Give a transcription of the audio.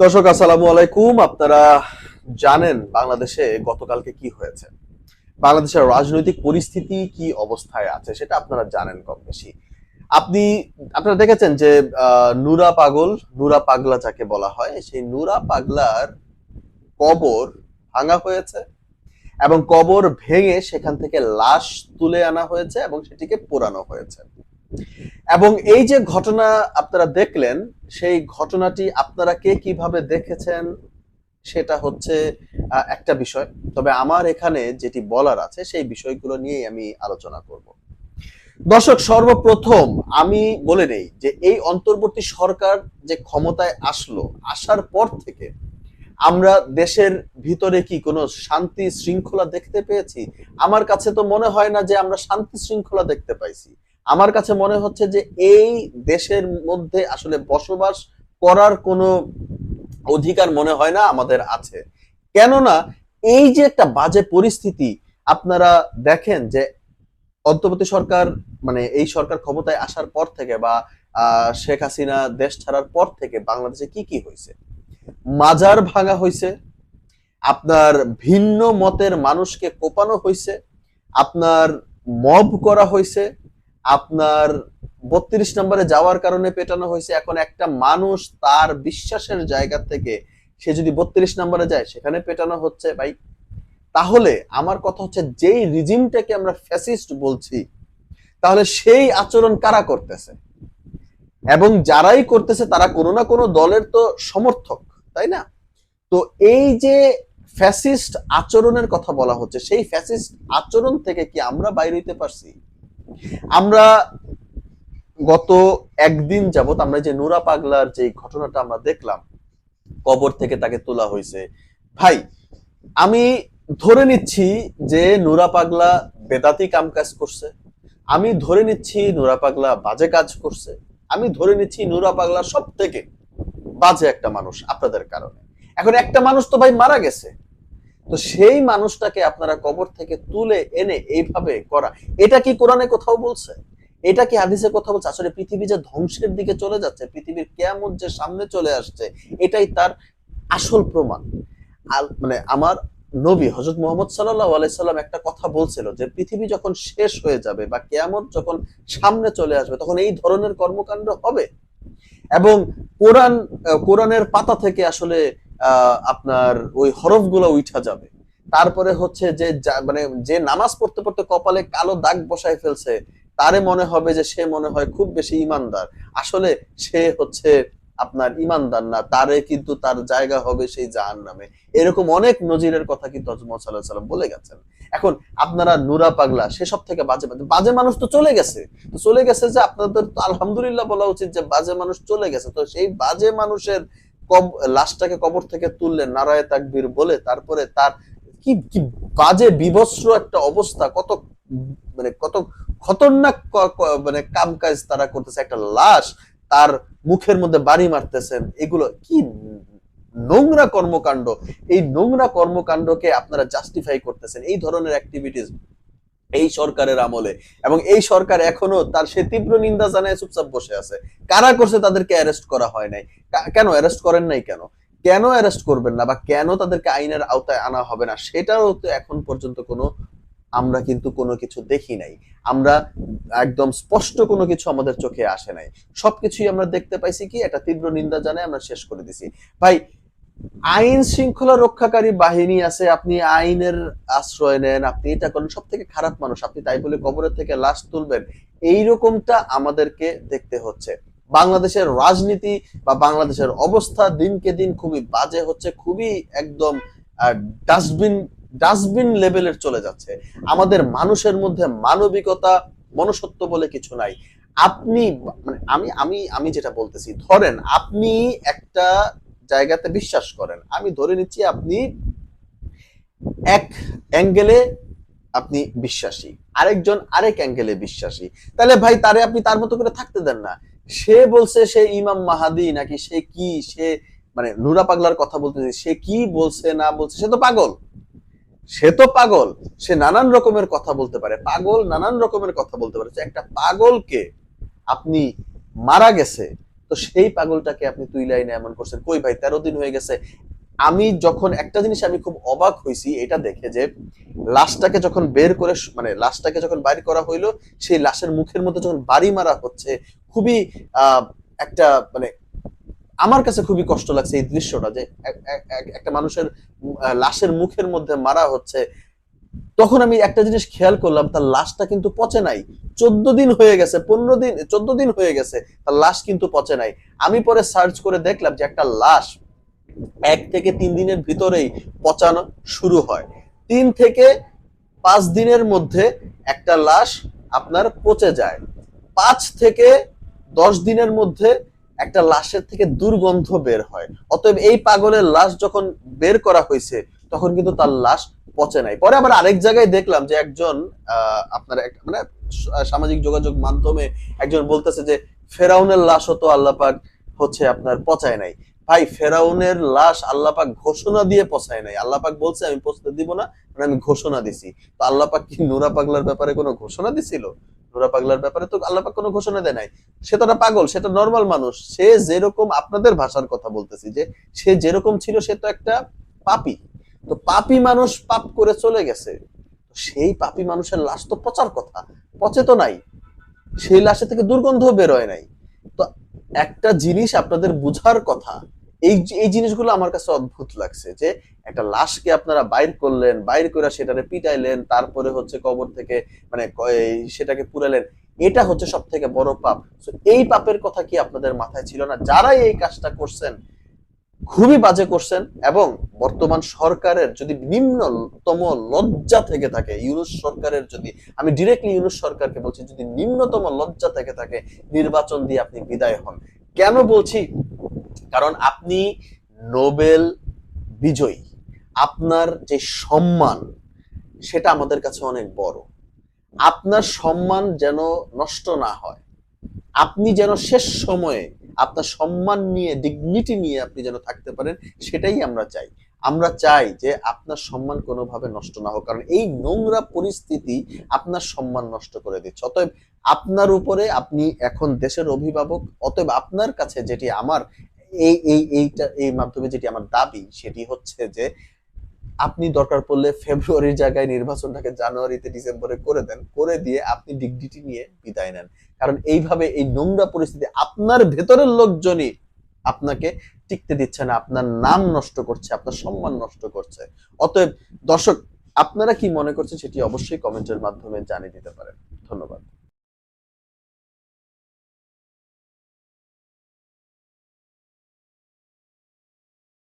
দর্শক, আসসালামু আলাইকুম। আপনারা জানেন বাংলাদেশে গতকালকে কি হয়েছে? বাংলাদেশের রাজনৈতিক পরিস্থিতি কি অবস্থায় আছে সেটা আপনারা জানেন কম বেশি। আপনি, আপনারা দেখেছেন যে নুরা পাগল, নুরা পাগলা যাকে বলা হয়, সেই নুরা পাগলার কবর ভাঙা হয়েছে এবং কবর ভেঙে সেখান থেকে লাশ তুলে আনা হয়েছে এবং সেটিকে পোড়ানো হয়েছে। এবং এই যে ঘটনা আপনারা দেখলেন, সেই ঘটনাটি আপনারা কে কীভাবে দেখেছেন, সেটা হচ্ছে একটা বিষয়। তবে আমার এখানে যেটি বলার আছে, সেই বিষয়গুলো নিয়েই আমি আলোচনা করব। দর্শক, সর্বপ্রথম আমি বলে নেই যে এই অন্তর্বর্তী সরকার যে ক্ষমতায় আসলো, আসার পর থেকে আমরা দেশের ভিতরে কি কোনো শান্তি শৃঙ্খলা দেখতে পেয়েছি? আমার কাছে তো মনে হয় না যে আমরা শান্তি শৃঙ্খলা দেখতে পাইছি। আমার কাছে মনে হচ্ছে যে এই দেশের মধ্যে আসলে বসবাস করার কোনো অধিকার মনে হয় না আমাদের আছে। কেননা এই যে একটা বাজে পরিস্থিতি, আপনারা দেখেন যে অন্তর্বর্তী সরকার মানে এই সরকার ক্ষমতায় আসার পর থেকে বা শেখ হাসিনা দেশ ছাড়ার পর থেকে বাংলাদেশে কি কি হয়েছে? মাজার ভাঙা হয়েছে, আপনার ভিন্ন মতের মানুষকে কোপানো হয়েছে, আপনার মব করা হয়েছে আপনার বত্রিশ নম্বরে যাওয়ার কারণে পেটানো হয়েছে। এখন একটা মানুষ তার বিশ্বাসের জায়গা থেকে সে যদি বত্রিশ নম্বরে যায়, সেখানে পেটানো হচ্ছে ভাই। তাহলে আমার কথা হচ্ছে, যেই রিজিমটাকে আমরা ফ্যাসিস্ট বলছি, তাহলে সেই আচরণ কারা করতেছে? এবং যারাই করতেছে, তারা কোনো না কোনো দলের তো সমর্থক, তাই না? তো এই যে ফ্যাসিস্ট আচরণের কথা বলা হচ্ছে, সেই ফ্যাসিস্ট আচরণ থেকে কি আমরা বাইরে হইতে পারছি? আমরা গত একদিন যাবত আমরা যে নুরা পাগলার যে ঘটনাটা আমরা দেখলাম, কবর থেকে তাকে তোলা হয়েছে। ভাই, আমি ধরে নিচ্ছি যে নুরা পাগলা বেদাতি কাম কাজ করছে, আমি ধরে নিচ্ছি নুরা পাগলা বাজে কাজ করছে, আমি ধরে নিচ্ছি নুরা পাগলা সব থেকে বাজে একটা মানুষ আপনাদের কারণে। এখন একটা মানুষ তো ভাই মারা গেছে তো সেই মানুষটাকে আপনারা কবর থেকে তুলে এনে এইভাবে করা। এটা কি কোরআনে কোথাও বলছে? এটা কি হাদিসে কথা বলছে? আসলে পৃথিবী যে ধ্বংসের দিকে চলে যাচ্ছে, পৃথিবীর কেয়ামত যে সামনে চলে আসছে, এটাই তার আসল প্রমাণ। আর মানে আমার নবী হজরত মোহাম্মদ সাল্লাহ আলাইসাল্লাম একটা কথা বলছিল যে পৃথিবী যখন শেষ হয়ে যাবে বা কেয়ামত যখন সামনে চলে আসবে, তখন এই ধরনের কর্মকাণ্ড হবে। এবং কোরআন, কোরআনের পাতা থেকে আসলে আপনার ওই হরফ হরফগুলো উঠা যাবে। তারপরে হচ্ছে যে মানে যে নামাজ পড়তে পড়তে কপালে কালো দাগ বসায় ফেলছে, তারে মনে হবে যে সে মনে হয় খুব বেশি ইমানদার। আসলে সে হচ্ছে আপনার ইমানদার না, তারে কিন্তু তার জায়গা হবে সেই জাহান নামে এরকম অনেক নজিরের কথা কিন্তু আলাইহি সাল্লাম বলে গেছেন। এখন আপনারা নুরা পাগলা সেসব থেকে বাজে বাজে বাজে মানুষ তো চলে গেছে। তো চলে গেছে যে আপনাদের তো আলহামদুলিল্লাহ বলা উচিত যে বাজে মানুষ চলে গেছে। তো সেই বাজে মানুষের কব, লাশটাকে কবর থেকে তুললেন নারায় তাকবীর বলে, তারপরে তার কি কি বাজে, বিভস্র একটা অবস্থা, কত মানে কত খতরনাক মানে কাম কাজ তারা করতেছে, একটা লাশ তার মুখের মধ্যে বাড়ি মারতেছেন, এগুলো কি নোংরা কর্মকাণ্ড, এই নোংরা কর্মকাণ্ডকে আপনারা জাস্টিফাই করতেছেন, এই ধরনের অ্যাক্টিভিটিস এই সরকারের আমলে। এবং এই সরকার এখনও তার সে তীব্র নিন্দা জানায় চুপচাপ বসে আছে। কারা করছে তাদেরকে অ্যারেস্ট করা হয় নাই? কেন অ্যারেস্ট করেন নাই কেন? কেন অ্যারেস্ট করবেন না বা কেন তাদেরকে আইনের আওতায় আনা হবে না? সেটাও তো এখন পর্যন্ত কোনো, আমরা কিন্তু কোনো কিছু দেখি নাই। আমরা একদম স্পষ্ট কোনো কিছু আমাদের চোখে আসে নাই। সবকিছুই আমরা দেখতে পাইছি কি? একটা তীব্র নিন্দা জানায় আমরা শেষ করে দিছি। ভাই আইন শৃঙ্খলা রক্ষাকারী বাহিনী আছে, আপনি আইনের আশ্রয় নেন, আপনি এটা করেন সব থেকে খারাপ মানুষ, আপনি তাই বলে কবরের থেকে লাশ তুলবেন, এইরকমটা আমাদেরকে দেখতে হচ্ছে। বাংলাদেশের রাজনীতি বা বাংলাদেশের অবস্থা দিনকে দিন খুবই বাজে হচ্ছে, খুবই একদম ডাস্টবিন ডাস্টবিন লেভেলের চলে যাচ্ছে। আমাদের মানুষের মধ্যে মানবিকতা, মনুষ্যত্ব বলে কিছু নাই। আপনি মানে আমি আমি আমি যেটা বলতেছি, ধরেন আপনি একটা জায়গাতে বিশ্বাস করেন। আমি ধরে নিচ্ছি আপনি এক অ্যাঙ্গেলে আপনি বিশ্বাসী, আরেকজন আরেক অ্যাঙ্গেলে বিশ্বাসী। তাহলে ভাই তারে আপনি তার মতো করে থাকতে দেন না। সে বলছে সে ইমাম মাহাদি নাকি সে কি? সে মানে নুরা পাগলার কথা বলতেছে, সে কি বলছে না বলছে? সে তো পাগল। সে তো পাগল। সে নানান রকমের কথা বলতে পারে। পাগল নানান রকমের কথা বলতে পারে। একটা পাগলকে আপনি মারা গেছে তো সেই পাগলটাকে আপনি তুই লাইনে এমন করছেন, কই ভাই, তেরো দিন হয়ে গেছে। আমি যখন একটা জিনিস আমি খুব অবাক হয়েছি এটা দেখে যে লাশটাকে যখন বের করে মানে লাশটাকে যখন বাইর করা হইল, সেই লাশের মুখের মধ্যে যখন বাড়ি মারা হচ্ছে, খুবই একটা মানে আমার কাছে খুবই কষ্ট লাগছে এই দৃশ্যটা যে এক- এক- এক- একটা মানুষের লাশের মুখের মধ্যে মারা হচ্ছে তখন আমি একটা জিনিস খেয়াল করলাম, তার লাশটা কিন্তু পচে নাই। চোদ্দ দিন হয়ে গেছে, পনেরো দিন, চোদ্দ দিন হয়ে গেছে, তার লাশ কিন্তু পচে নাই। আমি পরে সার্চ করে দেখলাম যে একটা লাশ এক থেকে তিন দিনের ভিতরেই পচানো শুরু হয়। তিন থেকে পাঁচ দিনের মধ্যে একটা লাশ আপনার পচে যায়। পাঁচ থেকে দশ দিনের মধ্যে একটা লাশের থেকে দুর্গন্ধ বের হয়। অতএব এই পাগলের লাশ যখন বের করা হয়েছে, তখন কিন্তু তার লাশ পচে নাই। পরে আবার আরেক জায়গায় দেখলাম যে একজন আপনার মানে সামাজিক যোগাযোগ মাধ্যমে একজন বলতেছে যে, ফেরাউনের লাশও তো আল্লাপাক হচ্ছে আপনার পচায় নাই। ভাই, ফেরাউনের লাশ আল্লাপাক ঘোষণা দিয়ে পচায় নাই। আল্লাপাক বলছে, আমি পচতে দিব না মানে আমি ঘোষণা দিছি। তো আল্লাপাক কি নুরা পাগলার ব্যাপারে কোনো ঘোষণা দিছিল? নুরা পাগলার ব্যাপারে তো আল্লাপাক কোনো ঘোষণা দেয় নাই। সে তো পাগল সেটা নর্মাল মানুষ। সে যেরকম আপনাদের ভাষার কথা বলতেছি যে, সে যেরকম ছিল, সে তো একটা পাপি। তো পাপি মানুষ পাপ করে চলে গেছে। সেই পাপি মানুষের লাশ তো পচার কথা। পচে তো নাই। সেই লাশে থেকে দুর্গন্ধ বেরোয় নাই। তো একটা জিনিস আপনাদের বুঝার কথা, এই এই জিনিসগুলো আমার কাছে অদ্ভুত লাগছে যে একটা লাশকে আপনারা বাইর করলেন, বাইর করে সেটারে পিটাইলেন, তারপরে হচ্ছে কবর থেকে মানে সেটাকে পুরালেন। এটা হচ্ছে সব থেকে বড় পাপ। এই পাপের কথা কি আপনাদের মাথায় ছিল না? যারাই এই কাজটা করছেন খুবই বাজে করছেন এবং বর্তমান সরকারের যদি নিম্নতম লজ্জা থেকে থাকে, ইউনুস সরকারের যদি, আমি ডিরেক্টলি ইউনুস সরকারকে বলছি, যদি নিম্নতম লজ্জা থেকে থাকে, নির্বাচন দিয়ে আপনি বিদায় হন। কেন বলছি? কারণ আপনি নোবেল বিজয়ী। আপনার যে সম্মান, সেটা আমাদের কাছে অনেক বড়। আপনার সম্মান যেন নষ্ট না হয়। আপনি যেন শেষ সময়ে আপনার সম্মান নিয়ে ডিগনিটি নিয়ে আপনি যেন থাকতে পারেন, সেটাই আমরা চাই। আমরা চাই যে আপনার সম্মান কোনোভাবে নষ্ট না হোক, কারণ এই নোংরা পরিস্থিতি আপনার সম্মান নষ্ট করে দিচ্ছে। অতএব আপনার উপরে আপনি এখন দেশের অভিভাবক, অতএব আপনার কাছে যেটি আমার, এই এই, এইটা, এই মাধ্যমে যেটি আমার দাবি, সেটি হচ্ছে যে আপনি দরকার পড়লে ফেব্রুয়ারির জায়গায় নির্বাচনটাকে জানুয়ারিতে ডিসেম্বরে করে দেন, করে দিয়ে আপনি ডিগনিটি নিয়ে বিদায় নেন। কারণ এইভাবে এই নোংরা পরিস্থিতি আপনার ভেতরের লোকজনই আপনাকে টিকতে দিচ্ছে না, আপনার নাম নষ্ট করছে, আপনার সম্মান নষ্ট করছে। অতএব দর্শক, আপনারা কি মনে করছেন সেটি অবশ্যই কমেন্টের মাধ্যমে জানিয়ে দিতে পারেন। ধন্যবাদ।